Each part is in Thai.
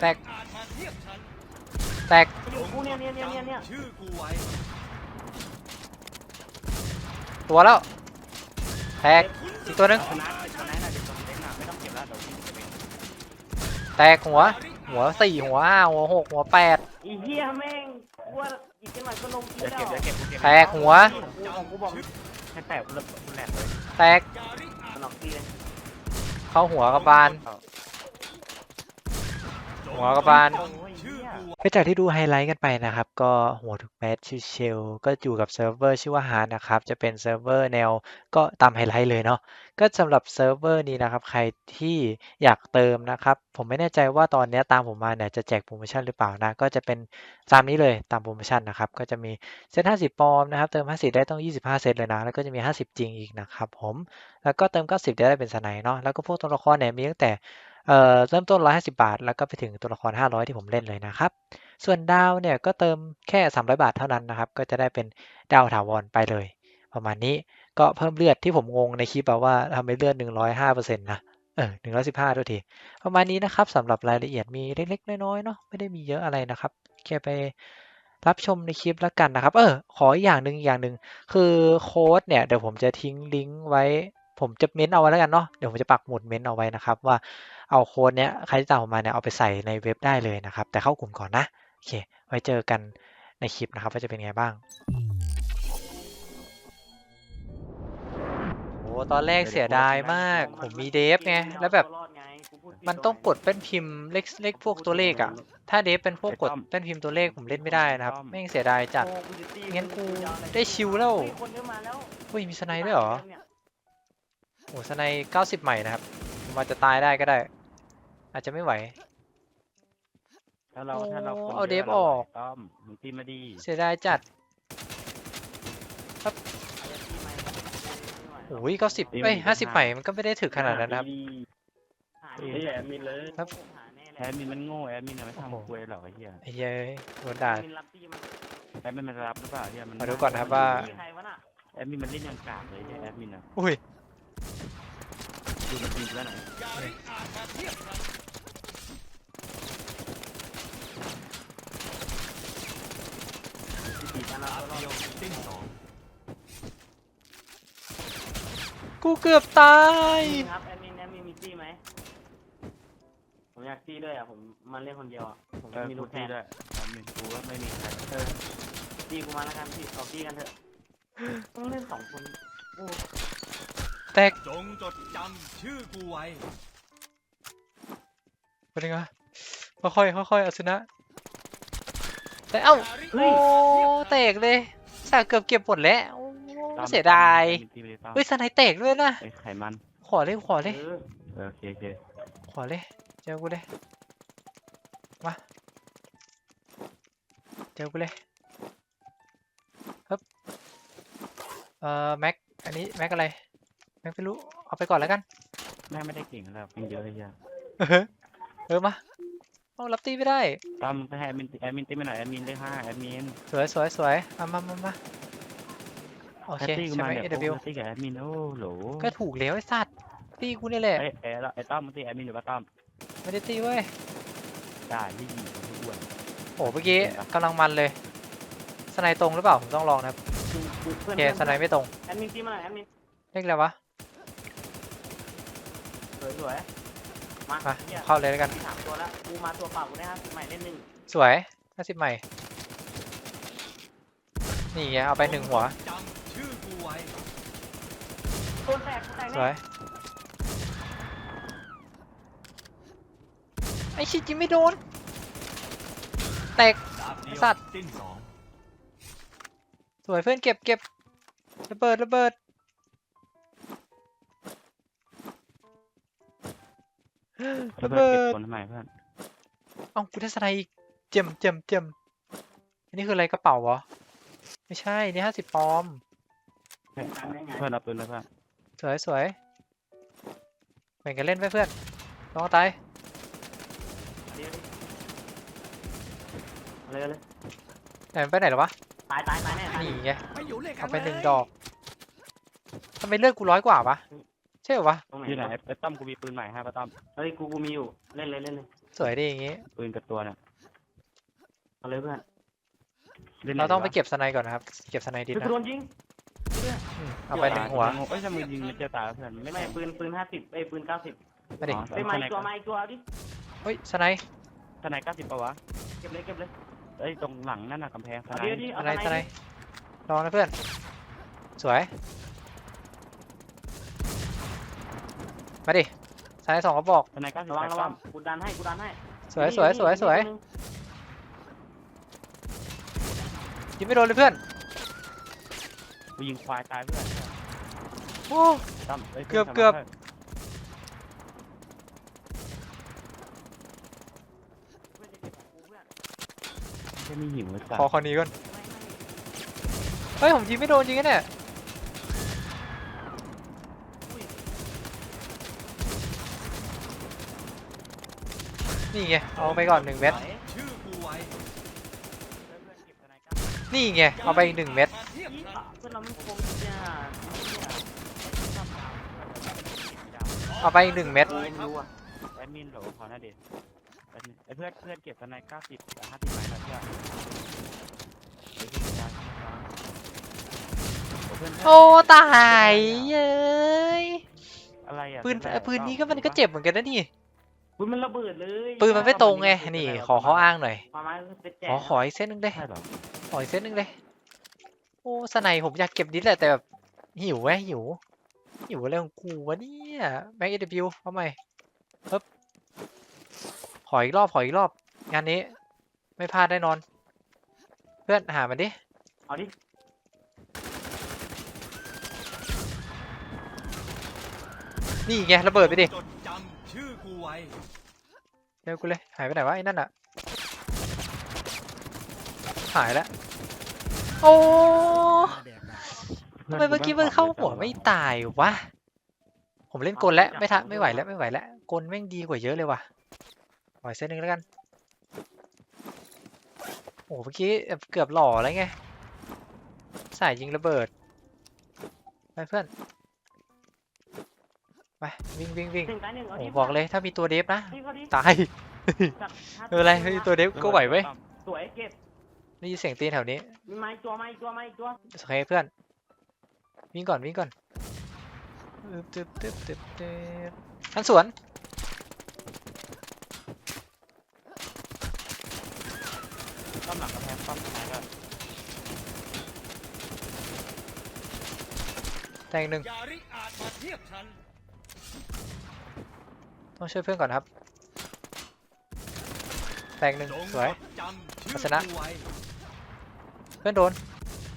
แตกแตกอยู่กูเนี่ยเนี่ยเนี่ยเนี่ยเนี่ยชื่อกูไว้ตัวแล้ว แตก อีกตัวหนึง ชนะชนะน่ะเดี๋ยวชนะเล่นน่ะไม่ต้องเก็บแล้วเดี๋ยวพี่เก็บเองแตกหัว หัวสี่หัวห้าหัวหกหัวแปดอีเหี้ยแม่งกูว่าหยิบจังหวะก็ลงทีเดี๋ยวแล้วเก็บเดี๋ยวเก็บกูเก็บแตกหัวของกูของกูบอกแค่แตกกูเลยกูแหลกเลยแตกมันออกตีเลยเข้าหัวกับบาน หัวกระบาลก็จากที่ดูไฮไลท์กันไปนะครับ ก็หัวทุกแมทชิเชล ก็อยู่กับเซิร์ฟเวอร์ชื่อว่าฮาร์นะครับ จะเป็นเซิร์ฟเวอร์แนวก็ตามไฮไลท์เลยเนาะก็สำหรับเซิร์ฟเวอร์นี้นะครับ ใครที่อยากเติมนะครับ ผมไม่แน่ใจว่าตอนนี้ตามผมมาเนี่ยจะแจกโปรโมชั่นหรือเปล่านะ ก็จะเป็นตามนี้เลยตามโปรโมชั่นนะครับ ก็จะมีเซต50 ปอนด์นะครับ เติม 50 ได้ต้อง 25 เซตเลยนะ แล้วก็จะมี 50 จริงอีกนะครับผม แล้วก็เติม 90 ได้เป็นสไนด์เนาะ แล้วก็พวกตัวละครเนี่ยมีตั้งแต่ เอ่อเริ่มต้น 150 บาท แล้วก็ไปถึงตัวละคร 500 ที่ผมเล่นเลยนะครับ ส่วนดาวเนี่ยก็เติมแค่ 300 บาทเท่านั้นนะครับ ก็จะได้เป็นดาวถาวรไปเลย ประมาณนี้ก็เพิ่มเลือดที่ผมงงในคลิปว่าทำให้เลือด 105%นะเออ115ด้วที ประมาณนี้นะครับสำหรับรายละเอียดมีเล็กๆ น้อยๆเนาะไม่ได้มีเยอะอะไรนะครับแค่ไปรับชมในคลิปแล้วกันนะครับ เออ ขออีกอย่างหนึ่งอีกอย่างหนึ่งคือโค้ดเนี่ย เดี๋ยวผมจะทิ้งลิงก์ไว้ ผมจะเม้นเอาไว้แล้วกันเนาะเดี๋ยวผมจะปักหมุดเม้นเอาไว้นะครับ ว่าเอาโค้ดเนี้ยใครที่ตามผมมาเนี่ยเอาไปใส่ในเว็บได้เลยนะครับ แต่เข้ากลุ่มก่อนนะโอเค ไว้เจอกันในคลิปนะครับว่าจะเป็นไงบ้างโอ้ตอนแรกเสียดายมาก ผมมีเดฟไงแล้วแบบรอดไงกูพูดผิดมันต้องกดเป็นพิมพ์เลขเลขพวกตัวเลขอะถ้าเดฟเป็นพวกกดเป็นพิมพ์ตัวเลขผมเล่นไม่ได้นะครับไม่งเสียดายจัดโอ้กูจะตีงั้นกูจะเอาอะรได้ชิลแล้วเฮ้ยคนเยอะมาแล้วเฮ้ยมีสไนด์ด้วยเหรอนี่ย โอ้สไนด์90ใหม่นะครับผมอาจจะตายได้ก็ได้ อาจจะไม่ไหว ถ้าเราถ้าเราโอ้คนเอายะเดฟราออกไหวต้อมมึงตีมาดีเสียดายจัดเอาจะตีไหมไม่ไหวโอ้ย90เอ้ย50ใหม่มันก็ไม่ได้ถึกขนาดนั้นนะครับหาเฮ้ยแน่แอดมินเลยครับหาแน่เลยแอดมินมันโง่แอดมินเอาไม่โอ้โหทำคุยหรอกไอ้เหี้ยไอ้เหี้ยโดนด่ามินรับตีมันแอดมินมันรับหรือเปล่าเหี้ยมันมาดูก่อนนะครับว่ามีใครวะน่ะแอดมินมันเล่นอยังกากเลยเนี่ยแอดมินอะอุ้ย ดูมันตีแล้วหน่อยอย่าริอาจมาเทียบกันตีกันแล้วเดียวสิ้นสองกูเกือบตายมินครับแอดมินแอดมินมีตีไหมผมอยากตีด้วยอะผมมาเล่นคนเดียวอะผมเอไม่อมีกูลูกแทตีนด้วยแอดมินกูก็ไม่มีใครเออตีกูมาแล้วกันพี่เอาตีกันเถอะต้องเล่นสองคนโอ้ แตกจงจดจำชื่อกูไว้เป็นยังไงค่อยๆค่อยๆเอาชนะแต่เอ้าโอ้แตกเลยสาเกือบเก็บหมดแล้วโอ้ต้อมเสียดายแอดมินตีไปเลยต้อมเฮ้ยสไนด์แตกด้วยนะไอ้ไขมันขอเลยขอเลยเออเออโอเคโอเคขอเลยเจอกูเลยมาเจอกูเลยครับเอ่อแม็กอันนี้แม็กอะไร แม็กไม่รู้ เอาไปก่อนแล้วกัน แม่งไม่ได้เก่งแล้วเป็นเยอะไอ้เหี้ยเออเออมาเอารับตีไม่ได้ต้อมให้แอดมินแอดมินตีมาหน่อยแอดมินเลขห้าแอดมินสวยสวยสวยเอามามามาโอแอเคดตี้กูใช่มาไหม เนี่ย AW โอ้ตีกับแอดมินโอ้โหลก็ถูกแล้วไอ้สัตว์ตีกูนี่แหละไอ้ไอ้แล้วไอ้ต้อมมึงตีแอดมินหรือว่าต้อมไม่ได้ตีเว้ย ได้ยี่ยี่ของทุกวันโอ้เมื่อกี้กำลังมันเลย สไนด์ตรงหรือเปล่า ผมต้องลองนะครับเพื่โออนเคสไนด์ไม่ตรง แอดมินตีมาหน่อยแอดมินเรียกอะไรวะส วยสวยๆมามาหี้ยเข้าเลยแล้วกัน มีสามตัวแล้วกูมาตัวเปล่ากูได้ห้าสิบใหม่เล่นหนึ่งสวยห้าสิบใหม่ นี่ไงเอาไปหนึ่งหัว จำชื่อกูไว้ตัวแตกตัวแตกสแน่วย ไอชิจิไม่โดน แตก ดาบเดียวสัตว์ สิ้นสองสวยเพื่อนเก็บเก็บระเบิดระเบิด ระเพื่อนเบิเก็บดคนทำไมเพื่อนเอ้ากูได้สไนด์อีกเจมเจมเจมอันนี้คืออะไรกระเป๋าเหรอ ไม่ใช่ นี่ห้าสิบปอม เพื่อนรับปืนแล้วเพื่อนสวยสวยแบ่งกันเล่นไปเพื่อนลองตายเดี๋ยวดิเอาเลยเอาเลยไหนมันไปไหนหรอวะ ตายตายตายแน่ตายนี่ไงไปอยู่เลขเอาไปหนึ่งดอกทำไมเลือดกูร้อยกว่าปะ ใช่เหรอวะ ตรงไหนที่ไหนวะไอ้ต้อมกูมีปืนใหม่ให้ปะต้อมเฮ้ยกูกูมีอยู่เล่นเลยเล่นเลยสวยดีอย่างงี้ ปืนกับตัวเนี่ยเอาเลยเพื่อนล่นหนเราต้องไปดีวะเก็บสไนก่อนนะครับ เก็บสไนดิเฮ้สยกูนะโดนยิงอืมเอาไปหนึ่งหัวเอ้ยทำไมยิงมันจะตายวะเพื่อนไม่ไม่แตกปืนปืนห้าสิบเอ้ยปืนเก้าสิบมาดิอ๋อเฮ้ยมาอีกตัวมาอีกตัวเอาดิเฮ้ยสไนทนายเก้าสิบปะวะเก็บเลยเก็บเลยเอ้ยตรงหลังนั่นน่ะกำแพงทเอานายดิเอาดิสเอาไนสสไนไนดิลองนะเพื่อน สวย มาดิสไนสองกระบอก ทนายเก้าสิบระวังแปดระต้วัองมกูดันให้กูดันให้สวยนี่สวยนี่สวยนี่สวยนี่ยิงไม่โดนเลยเพื่อนกูยิงควายตายเพื่อนโอ้ต้อมอ้ยเกือบพื่นเกือบทำไมเพื่อนจะเก็บของกูเพื่อนเพื่อนไม่หิวเลยจ้ะขอขอหนีก่อนไม่ไม่เฮ้ย ผมยิงไม่โดนจริงนะเนี่ย นี่ไง เอาไปก่อนหนึ่งเม็ดชื่อกูไว้เพื่อนเก็บสไนเก้านี่ไง เอาไปอีกหนึ่งเม็ดมาเทียบยี่กันขาเพื่อนเราไม่คงจ้าเอาไปอีกหนึ่งเม็ดเออไม่รู้อะแอดมินเหรอขอหน้าเด็ดแอดมินไอ้เพื่อนเพื่อนเก็บทนายเก้าสิบห้าสิบไม้หน่อยเพื่อนเฮ้ยเพื่อนมาเพื่อนโอ้ ตาย เย้ยอะไรอะปืนเพื่อปืนนี้ก็มันก็เจ็บเหมือนกันนะนี่ ปืนมันระเบิดเลยปืนมันไม่ตรงไงนี่ ขอเขาอ้างหน่อยมาไม้เป็นแจกขอขออีกเส้นหนึงได้ใช่เหรอขออีกเส้นหนึงเลยโอ้สไนผมอยากเก็บนิดแหละแต่แบบหิวแวะหิวหิวอะไรของกูวะเนี่ยแม็กเอวิวเอาใหม่ปึ๊บขออีกรอบขออีกรอบ งานนี้ ไม่พลาดแน่นอน เพื่อนหามันดิเอาดินี่ไงระเบิดไปดิ จ ดจำชื่อกูไว้เร็วกูเลย หายไปไหนวะไอ้นั่นอะหายแล้ว โอ้ทำไมเมื่อกี้มันเข้าหัวไม่ตายวะ ผมเล่นกลแล้วไม่ทันไม่ไหวแล้วไม่ไหวแล้วกลแม่งดีกว่าเยอะเลยว่ะปล่อยเส้นหนึ่งแล้วกัน โอ้เมื่อกี้เกือบหล่อแล้วไง สายยิงระเบิด ไปเพื่อน ไปวิ่งวิ่งวิ่งหนึ่งตายหนึ่งเอาโอ้ดิบอกเลยถ้ามีตัวเดฟนะพี่เขาดิตาย จับห้าไม่เป็นไรไม่มีตัวเดฟก็ไหวเว้ยสวยเก็บได้ยินเสียงตีนแถวนี้มีไม้ตัวไม้ตัวไม้ตัวโอเคเพื่อน วิ่งก่อนวิ่งก่อนตึ๊บตึ๊บตึ๊บตึ๊บตึ๊บทันสวน ต้อมหลังกำแพงต้อมทนายก็แตงหนึ่ง อย่าริอาจมาเทียบฉัน ต้องช่วยเพื่อนก่อนครับ แตงหนึ่งจงสวยจดจำชื่อพัฒนะกูไว้เพื่อนโดน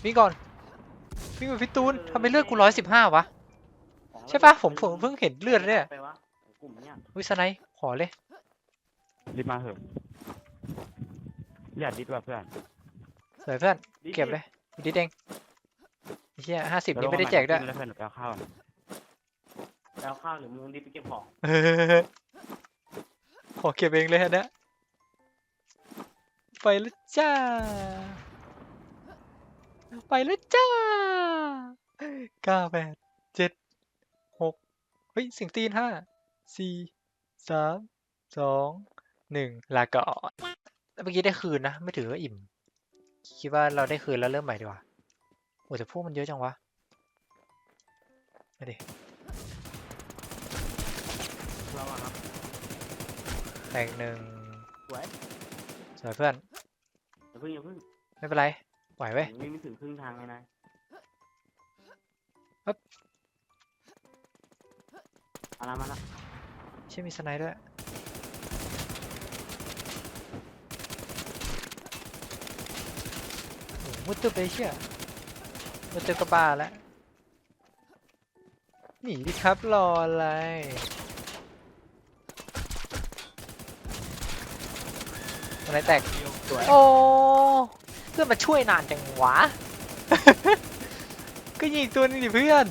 วิ่งก่อนวิ่งไปพี่ตูนทำไมเลือดกูร้อยสิบห้าวะ ใช่ปะผมผมเพิ่งเห็นเลือดเนี่ยไปวะกลุ่มเนี่ยวิสไนป์ขอเลย รีบมาเถอะอย่าดิดว่ะเพื่อนสวยเพื่อน เก็บเลยอีกนิดเองไอ้เฮียห้าสิบนี่ไม่ได้แจกด้วยแล้วเพื่อนไปเอาข้าวหน่อย แล้วข้าวหรือมึงดิไปเก็บของเออขอเก็บเองเลยฮะเนี่ยไปแล้วจ้า ไปแล้วจ้าเก้าแปดเจ็ดหกเฮ้ยเสียงตีนห้าสี่สามสองหนึ่งลาก่อนแล้วเมื่อกี้ได้คืนนะ ไม่ถือว่าอิ่ม คิดว่าเราได้คืนแล้วเริ่มใหม่ดีกว่าโอ้แต่พวกมันเยอะจังวะมาดิ เราอะครับ แตกหนึ่งสวย สวยเพื่อน อย่าเพิ่งอย่าเพิ่งไม่เป็นไรไหวเว้ยผมยังไม่ถึงครึ่งทางเลยนายปึ๊บเอาละมาละใช่มีสไนด์ด้วยโอ้โหมุดตึบเลยเชี่ยมุดตึบกระบาแล้วหนีดิครับรออะไร อะไรแตกสวยโอ้เพื่อนมาช่วยนานจังวะ ก็ยิงอีกตัวนึงดิเพื่อน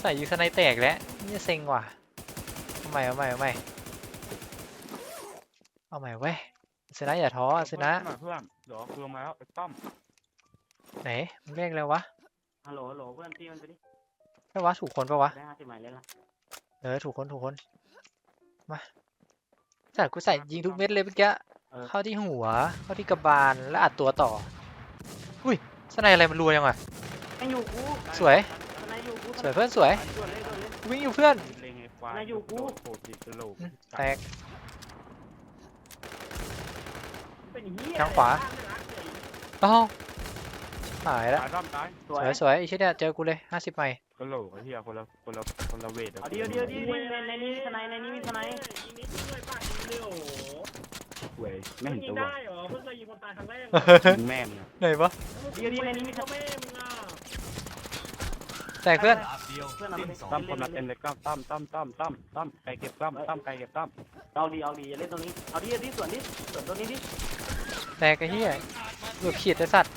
ใส่ยิงสไนแตกแล้วนี่เซ็งว่ะเอาใหม่เอาใหม่เอาใหม่เอาใหม่เว้ยเซนะอย่าท้อเซนะเพื่อนเพื่อนเดี๋ยวกูลงมาแล้วไอ้ต้อมไหนมึงเรียกแล้ววะฮัลโหลฮัลโหลเพื่อนตีมันไปดิไม่วะถูกคนปะวะได้ห้าสิบหมายเล่นละเออถูกคนถูกคนมาแต่กูใส่ยิงทุกเม็ดเลยเมื่อกี้ เออเข้าที่หัว เข้าที่กระบาลแล้วอัดตัวต่อ อุ้ยสไนอะไรมันรัวยังไงไม่อยู่กูสวยทนายอยู่กูสวยเพื่อนสวยด่วนเลยด่วนเลยวิ่งอยู่เพื่อน เล็งไอ้ควายนายอยู่กู โผล่ติดกระโหลกแตก เป็นเหี้ยทางขวา เอ้าหายแล้วตายรอบตายสสววยยสวยไอ้เชี่ยเนี่ยเจอกูเลยห้าสิบไมล์กระโหลกไอ้เหี้ยคนละคนละคนละเวทอะเอาเดียวเดียวเดียวในในนี้มีทนายในนี้มีทนายยิงนิดยิงเลย ป่ะยิงเร็วเว้ยไม่เห็นยิตังวได้เหรอเพิ่งเคยยิงคนตายครั้งแรกยิงแม่งเนี่ยไหนวะเดียวเดียวในนี้มีทพ่อนายแม่มึงอะแตกเพื่อนดาบเดียวเพื่อนเอาไปสิ้นสองต้อมคนละเต็มเลยต้อมต้อมต้อมต้อมต้อมต้อมไก่เก็บต้อมต้อมไก่เก็บต้อมเอาดีเอาดีอย่าเล่นตรงนี้เอาดีเอาดีส่วนนี้ส่วนตรงนี้ดิแตกไอ้เหี้ยหลุดขีดไอ้สัตว์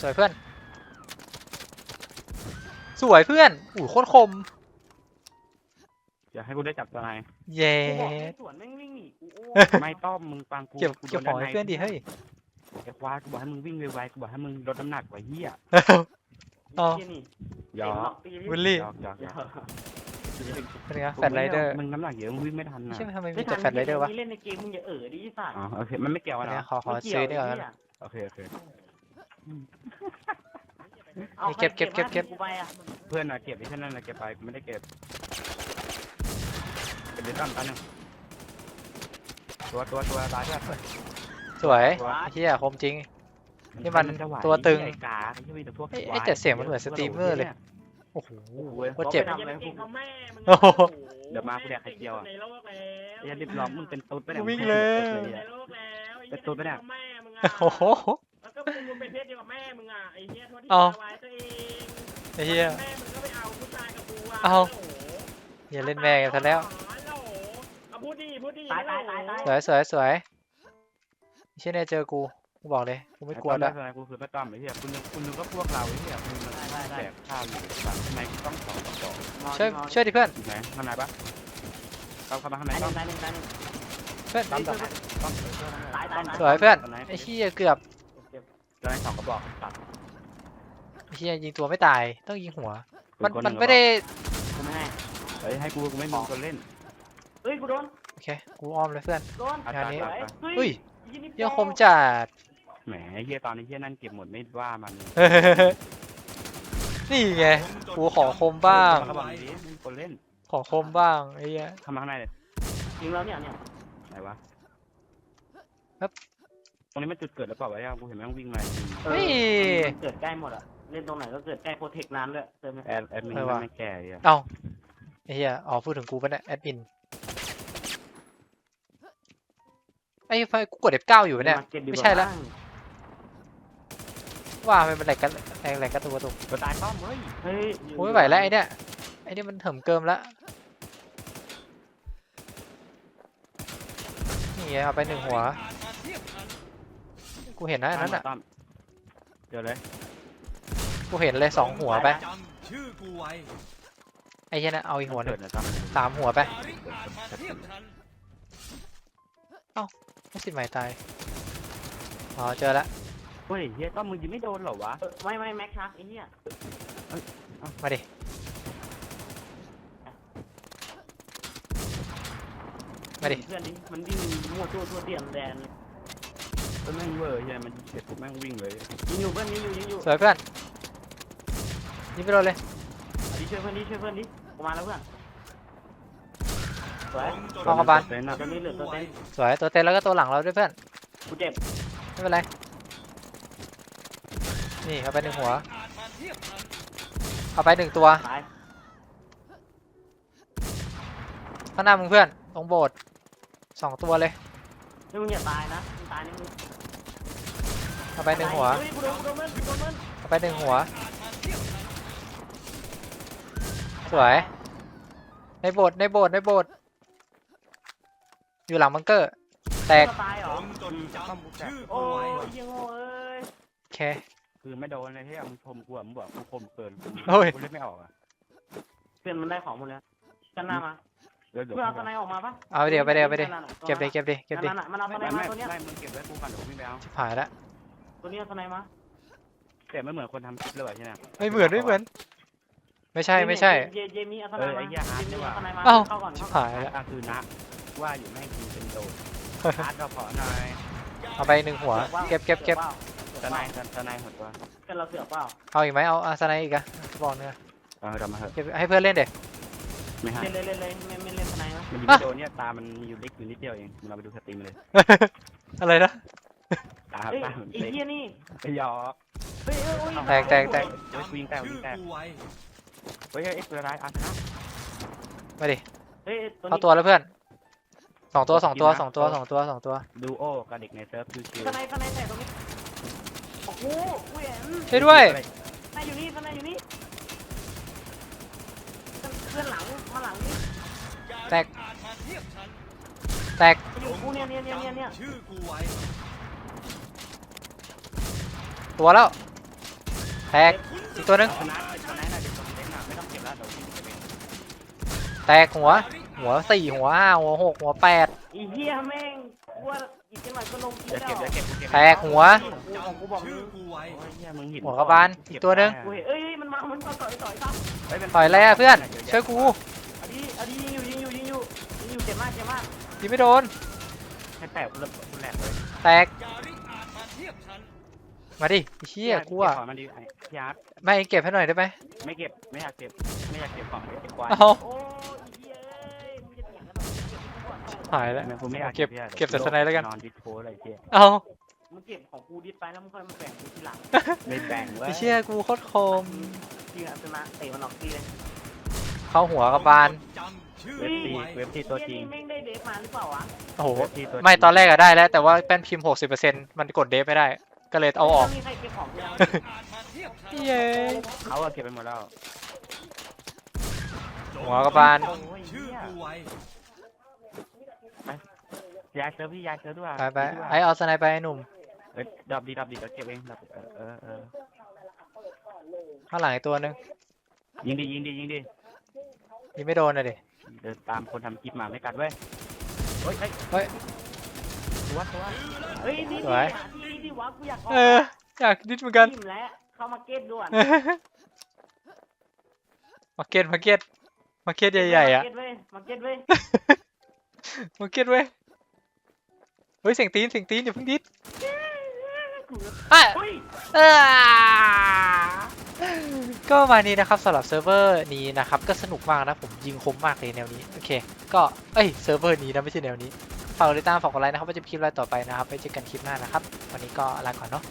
สวยเพื่อน สวยเพื่อนอู้โคตรคม อยากให้กูได้จับตัวไหนเย้กูบอกให้ส่วนแม่งวิ่งหนีกูโอ้ไม่ต้อมมึงฟังกูเก็บกูโดเก็บนของด้าให้ใเพื่อนดิเฮ้ย ไอ้ควายกูบอกให้มึงวิ่งไวๆกูบอกให้มึงลดน้ำหนักไว้เหี้ยเอาเหี้ยนี่หยอเก่งหรกอกตีวิลลี่หยอกหยอกหยอกเป็นไงแฟลชไรเดอร์มึงน้ำหนักเยอะมึงวิ่งไม่ทันนะใช่ไหมทำไมไม่มีทัแต่นแฟลชไรเดอร์วะเล่นในเกมมึงอย่าเออดิสัตว์อ๋อโอเคมันไม่เกี่ยวอักันนเหรเนี้อยขอขอไม่ซื้อเกี่นี่ยวก่อนไเหี้ยโอเคโอเคอานี่เก็บเก็บเก็บเก็บกูไปอะเพื่อนอะเก็บไอ้แค่นั้นนะเก็บไปกูไม่ได้เก็บ เก็บไปต้อมตาหนึ่งตัวตัวตัวตายด้วยสวยตัวไอ้เหี้ยคมจริง นี่มันจะไหตัวตึงไอ้กาไอ้ที่มีแต่พวกเอ้ยเอ้ยแต่เสียงมันเหมือนสตรีมเมอร์เลย โอ้โหโคตรเจ็บอย่าไปเก่งเขาแม่มึงโอ้โหในโลกแล้วไอ้ยันดิบล้อมมึงเป็นตุ๊ดไปไหนวิ่งเลย ในโลกแล้วเป็นตุ๊ดไปเนี่ยแม่มึงอะโอ้โห แล้วก็มึงเป็นเพศเดียวกับแม่มึงอะไอ้เหี้ยโทษที่เอาไว้ตัวเองไอ้เหี้ยแม่มึงก็ไปเอาผู้ชายกับกูอะเอา โโหอย่าเล่นแม่กันซะแล้ว พูดดีพูดดีตายตายตายตายสวยสวยสวยไอ้เชี่ยเนี่ยเจอกูกูบอกเลยกูไม่กลัวด้ด้ววยยกูคือไม่ต้อมไอ้เหี้ยคุณนึกคุณนึกว่าพวกเราไอ้เหี้ยคุณมันแจกข้าวอยู่สั่งทำไมกูต้องสองต่อสองนอนช่วยนอนช่วยดิเพื่อนอยู่ไหนข้างในปะต้อมเข้ามาข้างในตายหต้นึ่องตายหนึ่งตายหนึ่งเพื่อนต้อมต้อมต้อมตายตายตายสวยเพื่อนตอนไหนไอ้เชี่ยเกือบเจ็บตอนไหนสองกระบอกตัดไอ้เชี่ยยิงตัวไม่ตายต้องยิงหัว มันคหมันงไม่ได้กูไม่ให้เฮ้ยให้กูกูไม่มีคนเล่นเฮ้ยกูโดนโอเค กูอ้อมเลยเพื่อน โดนอางานนี้ตัดเฮ้ยตัดอุ้ยยี่นี่เหี้ยังคมจัด แหมไอ้เหี้ยตอนนี้เหี้ยนั่นเก็บหมดไม่ว่ามันนี่ไง กูขอคมบ้าง เขาบอกดีไม่มีคนเล่นขอคมบ้างไอ้เหี้ย เข้ามาข้างในเลยยิงแล้วเนี่ยเนี่ยไหนวะครับ ตรงนี้มันจุดเกิดแล้วเปล่าวะกูเห็นแม่งวิ่งมาเออเฮ้ย มันเกิดใกล้หมดอะเล่นตรงไหนก็เกิดใกล้โปรเทคนานด้วยเติมไหมแอดแอดมินเออว่ะไม่แก่เลยเอ้าไอ้เหี้ยอ๋อพูดถึงกูปะเนี่ยแอดมิน ไอ้ไฟกูกด F9 อยู่ปะเนี่ยาก็ตดีกไม่ว่าใช่ละบ้างว่ามันเป็นแหลกกันแรงแหลกกันตัวตุกตัวตายต้อมเฮ้ยเฮ้ยกูไม่ไหวแล้วไอ้เนี่ยไอ้นี่มันเถิมเกิมแล้วนี่ไงเอาไปหนึ่งหัวมาเทียบฉันกูเห็นนะอันนั้นอะต้อมเดี๋ยวเลยกูเห็นเลยสองหัวไปจำชื่อกูไว้ไอ้เหี้ยนะเอาอีกหัวหนึ่เกิงดนะต้อมสามหัวไปจาริกอาจมาเทียบฉัน ไม่สิทธิ์ใหม่ตาย อ๋อ เจอละเฮ้ยเฮียต้อมมึงยิงไม่โดนเหรอวะเออไม่ไม่แม็กชักไอ้เหี้ยมาดิ มาดิ เพื่อนดิมันวิ่งมั่วตัวตัวเตี่ยมแดนเลยก็แม่งเวอร์เฮียมันเก็บปุ๊บแม่งวิ่งเลยยิงอยู่เพื่อนยิงอยู่ยิงอยู่สวยเพื่อนยิงไปโดนเลยเอาดิช่วยเพื่อนดิช่วยเพื่อนดิกูมาแล้วเพื่อนส วยเอากระบาลเต้นอะตัวนี้เหลือตัวเต้นสวยตัวเต็นแล้วก็ตัวหลังเราด้วยเพื่อนกูเจ็บไม่เป็นไรนี่เอาไปหนึ่งหัวอาจมาเทียบฉันเอาไปหนึ่งตัวตายข้างหน้ามึงเพื่อนตรงโบสถ์สองตัวเลยนี่มึงอย่าตายนะมึงตายนี่มึงเอาไปหนึ่งหัวเฮ้ยกูโดนกูโดนมันกูโดนมันเอาไปหนึ่งหัวอาจมาเทียบฉันสวย ในโบสถ์ในโบสถ์ในโบสถ์ อยู่หลังบังเกอร์ แตกมึงจะตายเหรจองจดจำชื่อโอ้กูไว้ยเหี้ยังโง่เอ้ยโอเค คือไม่โดนเลยเฮียมึงชมกูอะมึงบอกกูคมเกินโอ้ย กูเล่นไม่ออกอะเพื่อนมันได้ของหมดแล้วกันหน้ามาเดี๋ยวเดี๋ยวเพื่อนเอาตะไนออกมาปะเอาไปเดี๋ยวไปเดี๋ยวไปเดี๋ยวนั่นน่ะเก็บเลยเก็บดิเก็บดินั่นน่ะมันเอาตะไนไม่มาไม่ตัวเนี้ยไม่มึงเก็บไว้กูก่อนเดี๋ยวกูวิ่งไปเอาชิบหายละตัวเนี้ยเอาตะไนมาเสียงไม่เหมือนคนทำคลิปเลยว่ะใช่ไหม ไม่เหมือนไม่เหมือน ไม่ใช่ไม่ใช่เจเจมี่เอาสเอไนอมาไอ้เหี้ยฮาร์ดนี่หว่าเจมี่เอสไนมาเอ้า เข้าก่อนชิเข้าบก่อนหายแล้วอะคือนะ ว่าอยู่ไม่ให้กินเป็นโดดฮาร์ดก็ขอหน่อยเอาไปหนึ่งหัว เก็บเก็บเก็บสไนด์สไนด์หมดตัวกันเราเสือกเปล่าเอาอีกไหมเอาอาสไนอีกอะบอกเนื้อเออเรามาเถอะเก็บให้เพื่อนเล่นเด็กไม่ให้เล่นเล่นเล่นเล่นไม่ไม่เล่นสไนนะมันยิงไม่โดนเนี่ยตามันอยู่เล็กอยู่นิดเดียวเองเราไปดูสตรีมเลย อะไรนะตาเฮ้ยตามันไอ้เล็กเหี้ยนี่ไปหยอกเฮ้ยเอ้ยเอ้ยแตกแตกแตกเฮ้ยกูยิงแตกกูชื่ยิองแตกกูไว้เฮ้ยเอ็กซ์เรย์อาร์ชนะมาดิเฮ้ยเอาตัวแล้วเพื่อน สองตัวสองตัวสองตัวสองตัวสองตัวดูโอกับเด็กในเซิร์ฟชิวสไนสไนแต่ตรงนี้ โอ้โหกูเห็นช่วยด้วยสไนอยู่นี่สไนอยู่นี่เพื่อนหลังมาหลังนี่แตกอาจมาเทียบฉันแตกอยู่กูเนี่ยเนี่ยเนี่ยเนี่ยเนี่ยชื่อกูไว้ตัวแล้วแตกอีกตัวหนึงชนะชนะน่ะเด็กตัวเล็กน่ะไม่ต้องเก็บแล้วเดี๋ยววิ่งไปเองแตกหัว หัวสี่หัวห้าหัวหกหัวแปด อีเหี้ยแม่งกูว่าอีกจังหวะก็ลงทีเดี๋ยวแล้วเก็บเดี๋ยวเก็บกูเก็บแตกหัว ของกูบอกชื่มึองกูไว้โอ้ยเหี้ยมึงหินหัวกระบาลอีกตัวหนึ่ง กูเห็นเอ้ยมันมามันต่อยต่อยต่อยต่อยเฮ้มันต่อยแล้วเพื่อน ช่วยกูอันนี้อันนี้ยิงอยู่ยิงอยู่ยิงอยู่ยิงอยู่เจ็บมากเจ็บมากยิงไม่โดน ให้แตกกูระกูแหลกเลยแตกยาริอาจมาเทียบฉันมาดิไอ้เชี่ยกูอะเบของมันดีไอ้พี่อาร์ตไม่เก็บให้หน่อยได้ไหมไม่เก็บไม่อยากเก็บไม่อยากเก็บของเดี๋ยวเก็บควายเอาโอ้ย หายแล้วไม่กูไม่อยากเก็บพี่อาร์ตเก็บแต่สไนด์แล้วกัน นอนดิสโพอะไรเจ๊เอามึงเก็บของกูดิสไปแล้วมึงค่อยมาแบ่งกูทีหลังไม่แบ่งเว้ไอ้ยเชี่ยกูโคตรคมจริงอะชนะเตะมันออกทีเลยเข้าหัวกระบาลจำชื่อเว็บกูซีไว้เว็บซีตัวจริงไอ้เหี้ยนี่แม่งได้เดฟมาหรือเปล่าวะโอ้โห เว็บซีตัวจริงไม่ตอนแรกอะได้แล้ว แต่ว่าแป้นพิมพ์ 60%มันกดเดฟไม่ได้ ก็เลยเอาออก ไม่มีใครเก็บของกูแล้วอาจมาเทียบฉันเย้เขาอะเก็บไปหมดแล้วหัวกระบาลโอ้ยชื่อเหี้ยกูไว้ ย้ายเซิร์ฟพี่ย้ายเซิร์ฟด้วยไปไปไอเอาสไนไปไอ้หนุ่มเอ้ยดับดีดับดีเดี๋ยวเก็บเองดับเออเออเออข้างหลังอีกตัวหนึงยิงดียิงดียิงดียิงไม่โดนเลยดิ เดินตามคนทำคลิปมาไม่กัดเว้ยเฮ้ยเฮ้ยเฮ้ยตัวตัวเฮ้ยนี่สนี่วยหาที่ที่วะกูอยากออกเอออยากดิดเหมือนกันจิ้มแล้วเข้ามาเก็ตด่วนมาเก็ตมาเก็ตมาเก็ตใหญ่ๆอะมาเก็ตเว้ยมาเก็ตเว้ยมาเก็ตเว้ยเฮ้ยเสียงตีนเสียงตีนอย่าเพิ่งดิดอะเฮ้ยเอ้อก็ประมาณนี้นะครับสำหรับเซิร์ฟเวอร์นี้นะครับก็สนุกมากนะผมยิงคมมากเลยแนวนี้โอเค ก็เอ้ยเซิร์ฟเวอร์นี้นะไม่ใช่แนวนี้ฝากกดติดตามฝากกดไลค์นะครับว่าจะมีคลิปอะไรต่อไปนะครับไว้เจอกันคลิปหน้านะครับ วันนี้ก็ลาก่อนเนาะ